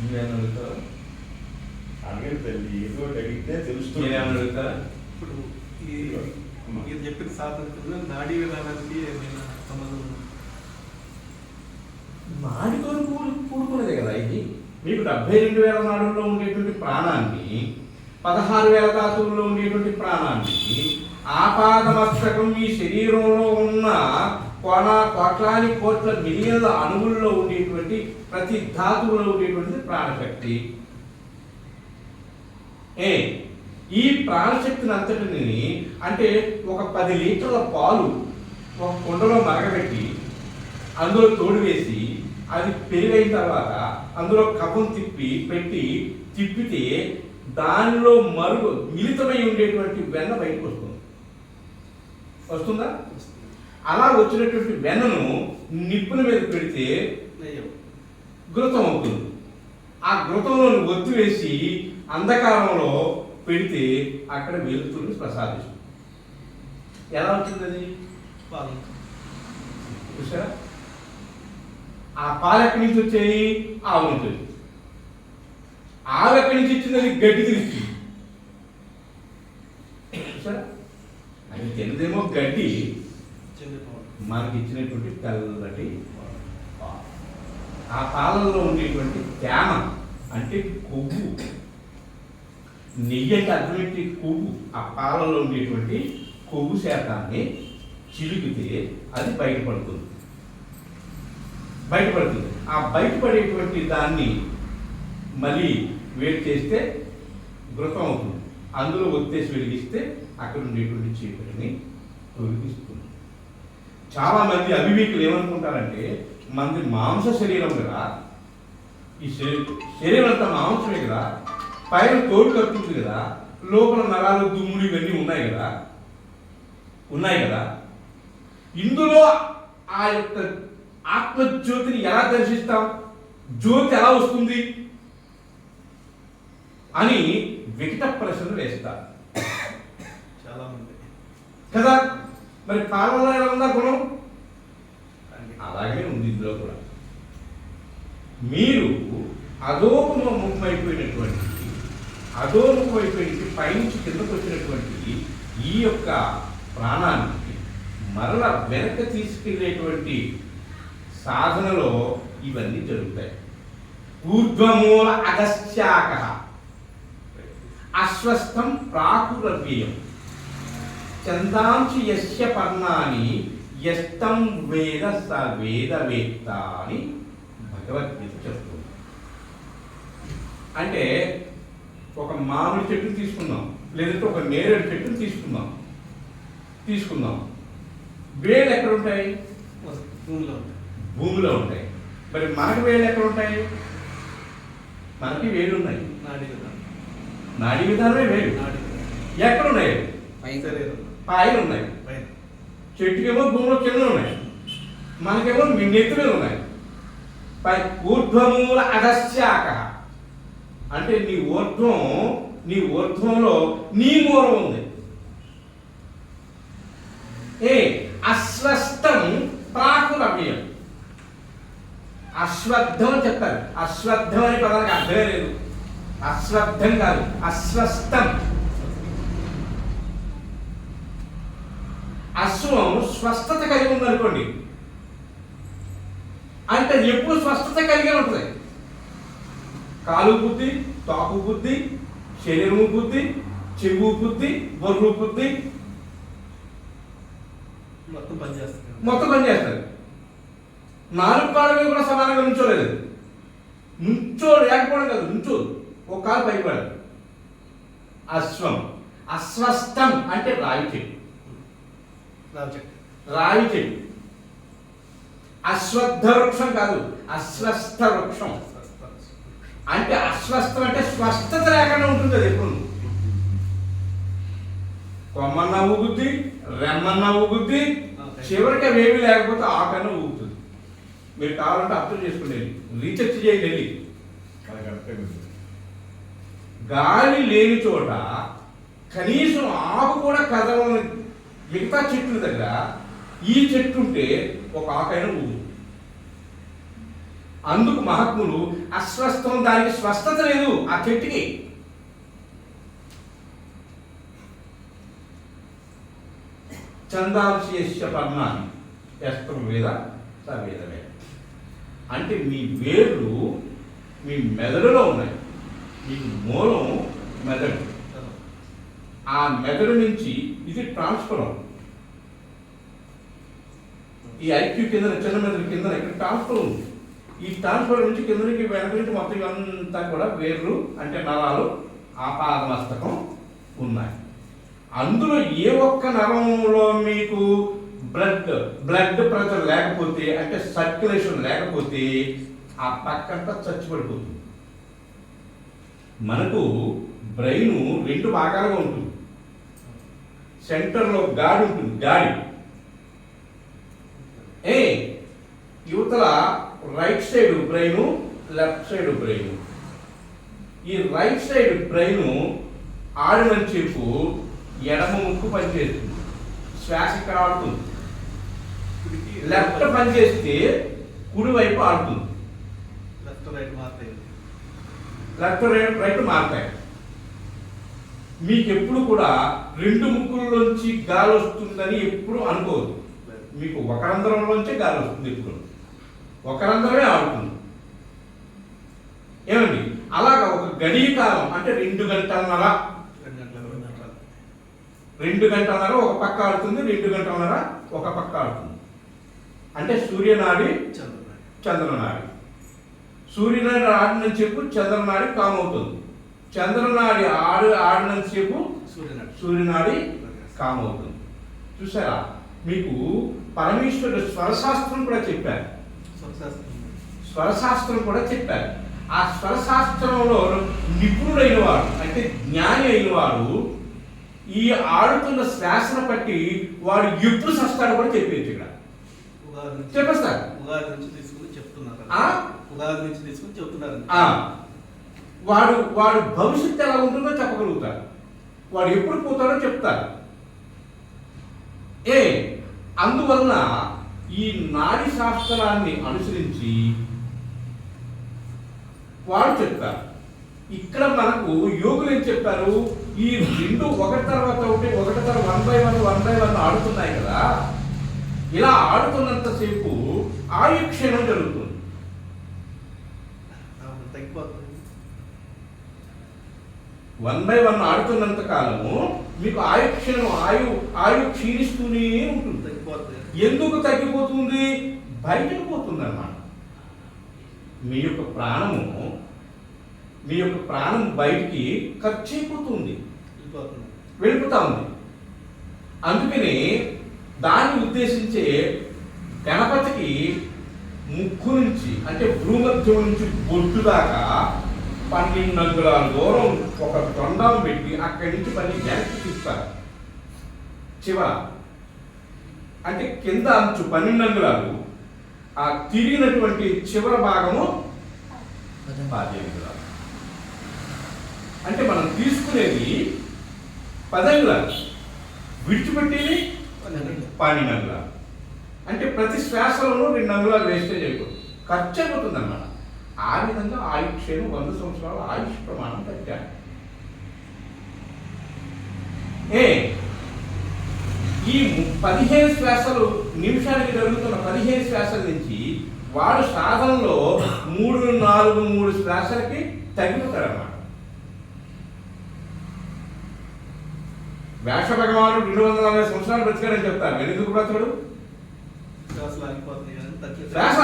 నువ్వేమని అడుగుతావు అడగండి తల్లి ఏదో ఒకటి అడిగితే తెలుస్తుంది. మీరేమని అడుగుతారా ఇప్పుడు ఈ మీరు చెప్పిన సాధనలో నాడీ విధానానికి ఏమైనా సంబంధం ఉందా? నాడితో కూడు కూడుకున్నదే కదా ఇది. మీకు డెబ్బై రెండు వేల నాడుల్లో ఉండేటువంటి ప్రాణాన్ని పదహారు వేల ధాతువుల్లో ఉండేటువంటి ప్రాణాన్ని ఆపాదమస్తకం మీ శరీరంలో ఉన్న కోణ కోట్లాది కోట్ల మిలియన్ల అణువుల్లో ఉండేటువంటి ప్రతి ధాతువులో ఉండేటువంటిది ప్రాణశక్తి. ఏ ఈ ప్రాణశక్తిని అంతటిని అంటే ఒక పది లీటర్ల పాలు ఒక కుండలో మరగబెట్టి అందులో తోడు వేసి అది పెరుగైన తర్వాత అందులో కఫం తిప్పి పెట్టి తిప్పితే దానిలో మరుగు మిళితమై ఉండేటువంటి వెన్న బయటకు వస్తుంది. వస్తుందా? అలా వచ్చినటువంటి వెన్నను నిప్పుల మీద పెడితే. ఘృతం అవుతుంది ఆ ఘృతంలో ఒత్తి వేసి అంధకారంలో పెడితే అక్కడ వెలుతురుని ప్రసాదిస్తుంది. ఎలా వచ్చింది అది. చూసారా ఆ పాలు ఎక్కడి నుంచి వచ్చాయి? ఆవు నుంచి ఆవు ఎక్కడి నుంచి వచ్చింది? అది గడ్డి తిరిగి అది తినదేమో గడ్డి. మనకి ఇచ్చినటువంటి తెల్లటి. ఆ తాళంలో ఉండేటువంటి తేమ అంటే కొవ్వు. నెయ్యి అంటే కొవ్వు? ఆ పాలలో ఉండేటువంటి కొవ్వు శాతాన్ని చిలికితే అది బయటపడుతుంది. బయటపడుతుంది. ఆ బయటపడేటువంటి దాన్ని మళ్ళీ వేడి చేస్తే గృహం అవుతుంది. అందులో ఒత్తేసి వెలిగిస్తే అక్కడ ఉండేటువంటి చీకటిని తొలగిస్తుంది. చాలా మంది అవివేకులు ఏమనుకుంటారంటే మనది మాంస శరీరం కదా. ఈ శరీరం అంతా మాంసమే కదా. పైన తోడు కట్టుతుంది కదా. లోపల నరాలు దుమ్ములు ఇవన్నీ ఉన్నాయి కదా. ఉన్నాయి కదా. ఇందులో ఆ యొక్క ఆత్మజ్యోతిని ఎలా దర్శిస్తాం? జ్యోతి ఎలా వస్తుంది? అని వికట ప్రశ్నలు వేస్తారు చాలా మంది. కదా? మరి కాలంలో ఎలా ఉందా గుణం? అలాగే ఉంది ఇందులో కూడా. మీరు అధోముఖమైపోయినటువంటి అధోముఖమైపోయినటువంటి పైనుంచి కిందకు వచ్చినటువంటి ఈ యొక్క ప్రాణాన్ని మరల వెనక తీసుకెళ్ళేటువంటి సాధనలో ఇవన్నీ జరుగుతాయి. ఊర్ధ్వమూల అగస్త్యాక అస్వస్థం ప్రాకురవ్యయం. చందాంశి యస్య పర్ణాని యస్తం వేద స వేదవేత్త అని భగవద్గీత చెప్తుంది అంటే ఒక మామిడి చెట్టుని తీసుకుందాం లేదంటే ఒక నేరేడు చెట్టుని తీసుకుందాం తీసుకుందాం వేలు ఎక్కడ ఉంటాయి భూమిలో ఉంటాయి. భూమిలో ఉంటాయి మరి మనకి వేలు ఎక్కడ ఉంటాయి మనకి వేలు ఉన్నాయి నాడీ విధానం. నాడీ విధానమే వేలు. ఎక్కడ ఉన్నాయి శరీరం. పాయలు ఉన్నాయి. చెట్టుకేమో భూమిలో కింద ఉన్నాయి. మనకేమో నెత్తి మీద ఉన్నాయి. పై ఊర్ధ్వమూల అగస్యాక అంటే నీ ఊర్ధ్వం నీ ఊర్ధ్వంలో నీ మూలం ఉంది. ఏ అస్వస్థం ప్రాకురవ్యం అశ్వత్థం అని చెప్తారు. అశ్వత్థం అనే పదానికి అర్థమే లేదు. అశ్వత్థం కాదు అస్వస్థం అశ్వం స్వస్థత కలిగి ఉందనుకోండి. అంటే ఎప్పుడు స్వస్థత కలిగి ఉంటుంది. కాలు బుద్ధి తాకు బుద్ధి శరీరము బుద్ధి చెవు బుద్ధి బొర్రు బుద్ధి మొత్తం పనిచేస్తుంది మొత్తం పనిచేస్తుంది నాలుగు కాళ్ళ మీద కూడా సమానంగా నుంచోలేదు. నుంచో లేకపోవడం కాదు నుంచోదు. ఒక కాలు పైకి పడదు. అశ్వం. అస్వస్థం అంటే రాయి చెట్టు రావి చెట్టు. అశ్వత్థ వృక్షం కాదు అస్వస్థ వృక్షం అంటే అస్వస్థం అంటే స్వస్థత లేకుండా ఉంటుంది అది ఎప్పుడు? కొమ్మన్నా ఊగుద్ది రెమ్మన్నా ఊగుద్ది చివరికి అవి ఏమీ లేకపోతే ఆకన్నా ఊగుతుంది. మీరు కావాలంటే అర్థం చేసుకోండి. వెళ్ళి. రీసెర్చ్ చేయండి వెళ్ళి. గాలి లేని చోట కనీసం ఆకు కూడా కదలని మిగతా చెట్ల దగ్గర ఈ చెట్టు ఉంటే ఒక ఆకైన ఊగు అందుకు మహాత్ములు అస్వస్థం దానికి స్వస్థత లేదు ఆ చెట్టుకి. చందాంశేష్య పర్ణాన్ని ఎస్తం వేద? సవేదమే అంటే మీ వేర్లు మీ మెదడులో ఉన్నాయి. మీ మూలం మెదడు. ఆ మెదడు నుంచి ఇది ట్రాన్స్ఫర్ అవుతుంది. ఈ ఐక్యూ కింద చిన్న మెదడు కింద ఇక్కడ ట్రాన్స్ఫర్ ఉంది. ఈ ట్రాన్స్ఫర్ నుంచి కింద నుంచి వెనక నుంచి మొత్తం ఇవంతా కూడా వేర్లు అంటే నరాలు ఆపాదమస్తకం ఉన్నాయి. అందులో ఏ ఒక్క నరంలో మీకు బ్లడ్ బ్లడ్ ప్రెషర్ లేకపోతే అంటే సర్క్యులేషన్ లేకపోతే ఆ పక్కంతా చచ్చిపడిపోతుంది. మనకు బ్రెయిన్ రెండు భాగాలుగా ఉంటుంది. సెంటర్లో గాడి ఉంటుంది గాడి. ఏ యువతల right side brain left side brain. ఈ రైట్ సైడ్ బ్రెయిన్ ఆడినంచేపు ఎడమ ముక్కు పనిచేస్తుంది. శ్వాస ఇక్కడ ఆడుతుంది. లెఫ్ట్ పనిచేస్తే కుడి వైపు ఆడుతుంది. లెఫ్ట్ రైట్ మారుతాయి. లెఫ్ట్ రైట్ రైట్ మారుతాయి. మీకు ఎప్పుడు కూడా రెండు ముక్కుల్లోంచి గాలి వస్తుందని ఎప్పుడు అనుకోవద్దు. మీకు ఒక రంధ్రంలోంచే గాలి వస్తుంది ఇప్పుడు ఒక రంధ్రమే ఆడుతుంది ఏమండి? అలాగా ఒక గడియ కాలం అంటే రెండు గంటలన్నర. రెండు గంటల రెండు గంటల రెండు గంటలన్నర ఒక పక్క ఆడుతుంది రెండు గంటలన్నర ఒక పక్క ఆడుతుంది. అంటే సూర్యనాడి చంద్రుడు చంద్రనాడి. సూర్యనాడి ఆడిన చెప్పు చంద్రనాడి కామ్ అవుతుంది చంద్రనాడి ఆడు ఆడిన చెప్పు సూర్యనాడు. సూర్యనాడి కామ్ అవుతుంది చూసారా మీకు పరమేశ్వరుడు స్వరశాస్త్రం కూడా చెప్పారు. స్వరశాస్త్రం. కూడా చెప్పారు. ఆ స్వరశాస్త్రంలో నిపుణుడైన వాడు అంటే జ్ఞాని అయిన వాడు ఈ ఆడుతున్న శ్వాసను బట్టి వాడు ఎప్పుడు సస్తాడు కూడా చెప్పేచ్చు ఇక్కడ. చెప్పేస్తారు. ఉగాది నుంచి తీసుకుని చెప్తున్నారు. ఆ? ఉగాది నుంచి తీసుకుని చెప్తున్నారు. వాడు వాడు భవిష్యత్తు ఎలా ఉంటుందో చెప్పగలుగుతాడు. వాడు ఎప్పుడు పోతాడో చెప్తారు ఏ అందువలన ఈ నాడి శాస్త్రాన్ని అనుసరించి వాడు చెప్తారు ఇక్కడ మనకు యోగులు ఏం చెప్పారు? ఈ రెండు ఒకటి తర్వాత ఒకటి ఒకటి తర్వాత one by one one by one ఆడుతున్నాయి కదా. ఇలా ఆడుతున్నంతసేపు ఆయుక్షేణం జరుగుతుంది. తగ్గిపోతుంది. వన్ బై వన్ ఆడుతున్నంత కాలము మీకు ఆయుక్షణం ఆయు ఆయు క్షీణిస్తూనే ఉంటుంది. తగ్గిపోతుంది. ఎందుకు తగ్గిపోతుంది? బయటకు పోతుంది అన్నమాట మీ యొక్క ప్రాణము మీ యొక్క ప్రాణం బయటికి ఖర్చు అయిపోతుంది. వెళ్ళిపోతా ఉంది. అందుకని దాన్ని ఉద్దేశించే గణపతికి ముక్కు నుంచి అంటే భూమధ్యం నుంచి బొడ్డు దాకా పన్నెండు అంగుళాల దూరం ఒక తొండం పెట్టి అక్కడి నుంచి పని వెనక్కి తీస్తారు. చివర. అంటే కింద అంచు పన్నెండు అంగుళాలు ఆ తిరిగినటువంటి చివర భాగము పది అంగుళాలు అంటే మనం తీసుకునేది పది అంగుళాలు విడిచిపెట్టేది పన్నెండు. పన్నెండు అంగుళాలు అంటే ప్రతి శ్వాసలోనూ రెండు అంగుళాలు వేస్టేజ్ అయిపోతుంది. ఖర్చు అయిపోతుంది అన్నమాట ఆ విధంగా ఆయుష్యం వంద సంవత్సరాల ఆయుష్ ప్రమాణం పెట్టారు ఏ? ఈ పదిహేను శ్వాసలు నిమిషానికి జరుగుతున్న పదిహేను శ్వాసల నుంచి వాడు సాధనలో మూడు నాలుగు మూడు శ్వాసలకి తగ్గిపోతాడు అన్నమాట వ్యాస భగవానుడు రెండు వందల నలభై సంవత్సరాలు బ్రతికాడని చెప్తారు. నేను ఎందుకు బ్రతకడు? శ్వాస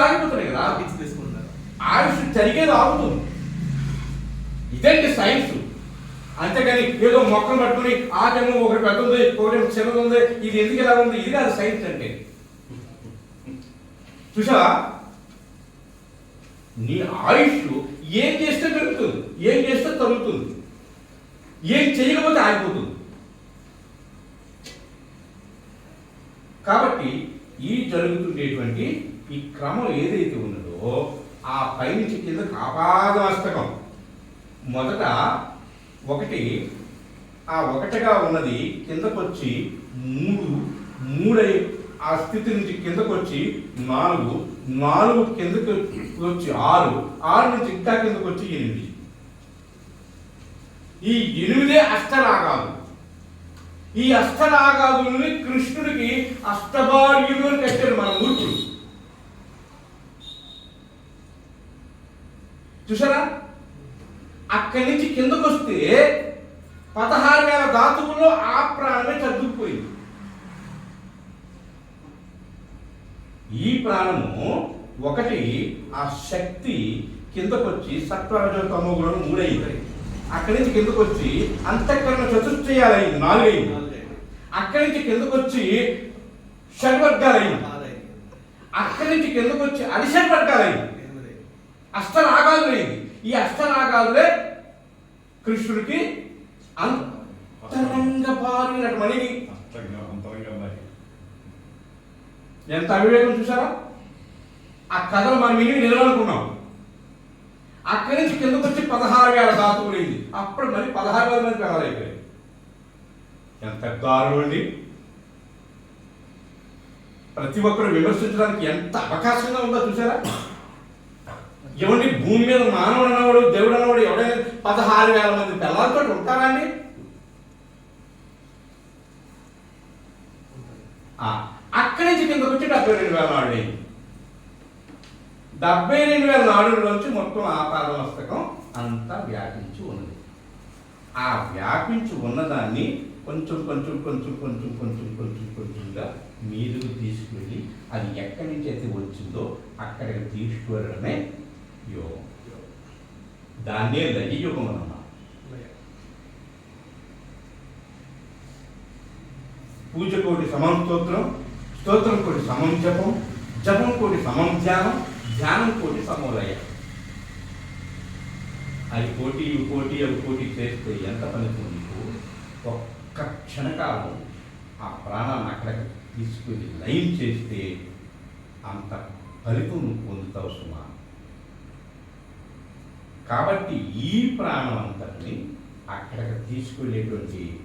ఆగిపోతున్నాయి కదా తగ్గించి తీసుకుంటున్నారు ఆయుష్ జరిగేది ఆగుతుంది. ఇదండి సైన్స్ అంతేగాని ఏదో మొక్కలు పట్టుకుని ఆకేమో ఒకటి పెద్ద ఉంది ఒకటి చిన్నది ఉంది ఇది ఎందుకు ఇలా ఉంది? ఇది కాదు సైన్స్ అంటే. చూసా నీ ఆయుష్ ఏం చేస్తే పెరుగుతుంది ఏం చేస్తే తగ్గుతుంది ఏం చేయకపోతే ఆగిపోతుంది. కాబట్టి ఈ జరుగుతుండేటువంటి ఈ క్రమం ఏదైతే ఉన్నదో ఆ పైనుంచి కింద ఆపాదమస్తకం మొదట ఒకటి ఆ ఒకటిగా ఉన్నది కిందకొచ్చి మూడు మూడై ఆ స్థితి నుంచి కిందకొచ్చి నాలుగు నాలుగు కిందకి వచ్చి ఆరు ఆరు నుంచి ఇంకా కిందకు వచ్చి ఎనిమిది. ఈ ఎనిమిదే అష్టరాగాలు ఈ అష్టరాగాదుల్ని కృష్ణుడికి అష్టభార్యులు అని కట్టారు మన మూర్ఖులు చూసారా అక్కడి నుంచి కిందకు వస్తే పదహారు వేల ధాతువుల్లో ఆ ప్రాణమే చదువుకుపోయింది ఈ ప్రాణము ఒకటి ఆ శక్తి కిందకు వచ్చి సత్వరజ తమోగుణం మూడైంది అక్కడి నుంచి కిందకు వచ్చి అంతఃకరణ చతుష్టయాలైంది నాలుగైంది. అక్కడి నుంచి కిందకు వచ్చి షడ్వర్గాలైంది. అక్కడి నుంచి కిందకు వచ్చి అడిషడ్వర్గాలైంది ఎనిమిది. అష్టరాగాలు అయింది ఈ అష్టరాగాలులే కృష్ణుడికి అంతరంగ మరి. ఎంత అవివేకం చూసారా ఆ కథలు మనం విని నిలవనుకున్నాం అక్కడి నుంచి కిందకు వచ్చి పదహారు వేల ధాతువులు అయింది అప్పుడు మరి పదహారు వేల మంది పెరగలైపోయాయి ఎంత దారుణం అండి. ప్రతి ఒక్కరు విమర్శించడానికి ఎంత అవకాశంగా ఉందో చూసారా ఏమండి భూమి మీద మానవుడు అన్నవాడు దేవుడు అన్నవాడు ఎవడైనా పదహారు వేల మంది పిల్లలతో ఉంటారా అండి? అక్కడి నుంచి కిందకు వచ్చి డెబ్బై రెండు వేల నాడు డెబ్బై రెండు వేల నాడులోంచి మొత్తం ఆ పాదమస్తకం అంతా వ్యాపించి ఉన్నది. ఆ వ్యాపించి ఉన్నదాన్ని కొంచెం కొంచెం కొంచెం కొంచెం కొంచెం కొంచెం కొంచెంగా మీదుకు తీసుకువెళ్ళి అది ఎక్కడి నుంచి అయితే వచ్చిందో అక్కడికి తీసుకువెళ్ళడమే యోగం. దాన్నే లయ యుగం. పూజ కోటి సమం స్తోత్రం స్తోత్రం కోటి సమం జపం జపం కోటి సమం ధ్యానం ధ్యానం కోటి సమోలయ అది కోటి ఇవి కోటి అవి కోటి చేస్తే ఎంత పని నీకు? ఒక్క క్షణకాలం ఆ ప్రాణాన్ని అక్కడికి తీసుకుని లైన్ చేస్తే అంత ఫలితం నువ్వు పొందుతావు సుమా. కాబట్టి ఈ ప్రాణం అంతటిని అక్కడికి తీసుకెళ్ళేటువంటి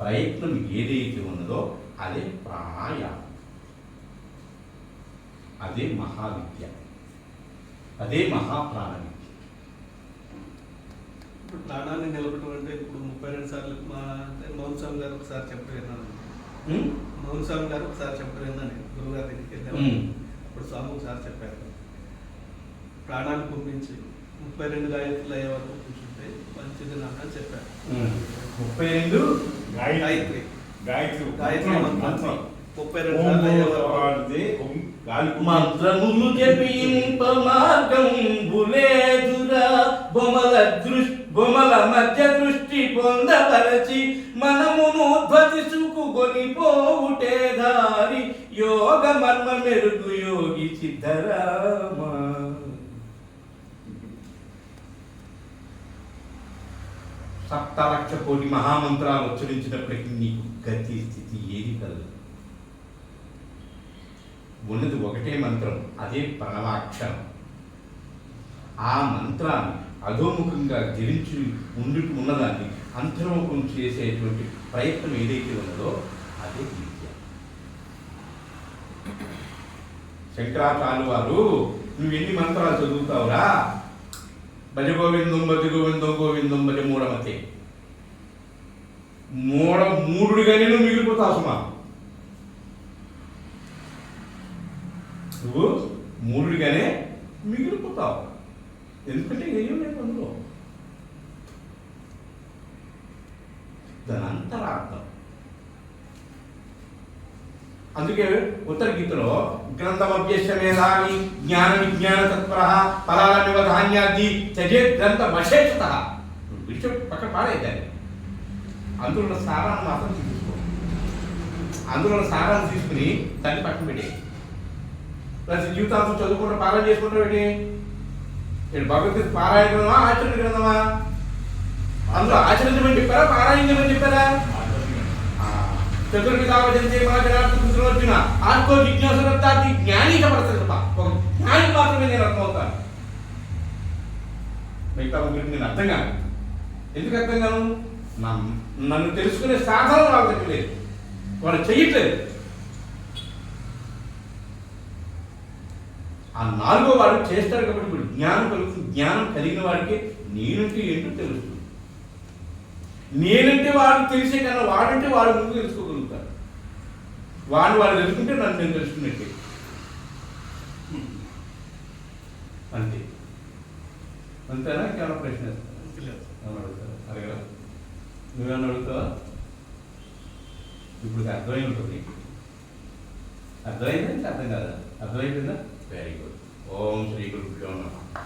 ప్రయత్నం ఏదైతే ఉన్నదో అదే ప్రాణాయామం. అదే మహావిద్య. అదే మహాప్రాణ విద్య ఇప్పుడు ప్రాణాన్ని నిలబెట్టడం అంటే ఇప్పుడు ముప్పై రెండు సార్లు మా మౌన్ స్వామి గారు ఒకసారి ఉం? మౌన్ స్వామి గారు ఒకసారి చెప్పడం విన్నాను. గురుగారి దగ్గరికి వెళ్ళాను. ఇప్పుడు స్వామి ఒకసారి చెప్పారు. ప్రాణాన్ని పంపించి. ముప్పై రెండు గాయత్రులు అయ్యే వరకు కూర్చుంటే మంచిది నాకు అని చెప్పారు. ముప్పై రెండు గాయత్రి గాయత్రి గాయత్రి మంత్రం. ముప్పై రెండు మంత్రములు జపింప మార్గం బులేదురా బొమల దృష్టి బొమల మధ్య దృష్టి పొందపరచి మనమును ధ్వతిసుకుని పోవుటే దారి. యోగ మర్మ మెరుగు యోగి సిద్ధరామ. సప్తలక్ష కోటి మహామంత్రాలు ఉచ్చరించినప్పటికీ నీకు గతి స్థితి ఏది కలదు. ఉన్నది ఒకటే మంత్రం అదే ప్రణవాక్షరం. ఆ మంత్రాన్ని అధోముఖంగా ధరించి ఉండి ఉన్నదాన్ని అంతర్ముఖం చేసేటువంటి ప్రయత్నం ఏదైతే ఉన్నదో అదే విద్య. శంకరాచార్యులు వారు నువ్వు ఎన్ని మంత్రాలు చదువుతావురా? భజ గోవిందం భజ గోవిందం గోవిందం భజ మూడమతే మూడ మూడుడిగానే నువ్వు మిగిలిపోతావు సుమా నువ్వు మూడుడిగానే మిగిలిపోతావు ఎందుకంటే ఏం లేదు అందులో దాని అంతరార్థం అందుకే ఉత్తర గీతలో గ్రంథం మేధావి జ్ఞాన విజ్ఞాన తత్పర ఫలాలమివ ధాన్యాది త్యజే గ్రంథమశేషత. విషయం పక్కన పాడైతే అందులో ఉన్న సారాన్ని మాత్రం తీసుకో అందులో ఉన్న సారాన్ని తీసుకుని దాన్ని పక్కన పెట్టే. ప్రతి జీవితాంతం చదువుకుంటూ పారాయణ చేసుకుంటూ పెట్టి ఇక్కడ భగవద్గీత పారాయణ గ్రంథమా ఆచరణ గ్రంథమా అందులో ఆచరించమని చెప్పారా? పారాయణమని చెప్పారా? చతుర్విధావజంతే మహాజనార్థ కృష్ణోర్జున ఆత్మో జ్ఞాని పడతారు ఒక జ్ఞాని మాత్రమే నేను అర్థమవుతాను మిగతా గురించి నేను అర్థం కాను ఎందుకు అర్థం కాను? నన్ను తెలుసుకునే సాధనం నాకు దగ్గర లేదు వాళ్ళు చెయ్యట్లేదు. ఆ నాలుగో వాడు చేస్తారు కాబట్టి ఇప్పుడు జ్ఞానం కలుగుతుంది. జ్ఞానం కలిగిన వాడికి నేనంటే ఏంటో తెలుస్తుంది? నేనంటే వాడు తెలిసే కన్నా వాడంటే వాడు ముందు తెలుసుకోగలుగుతుంది వాడు వాడు తెలుసుకుంటే నన్ను నేను తెలుసుకున్నట్టే అంతే. అంతేనా? ఇంకేమైనా ప్రశ్న? అడుగుతారా? అడగరా నువ్వేమన్నా అడుగుతావా? ఇప్పుడు అర్థమై ఉంటుంది నీకు. అర్థమైందా? అర్థం కాదా? అర్థమైపోయిందా వెరీ గుడ్ ఓం శ్రీ గురు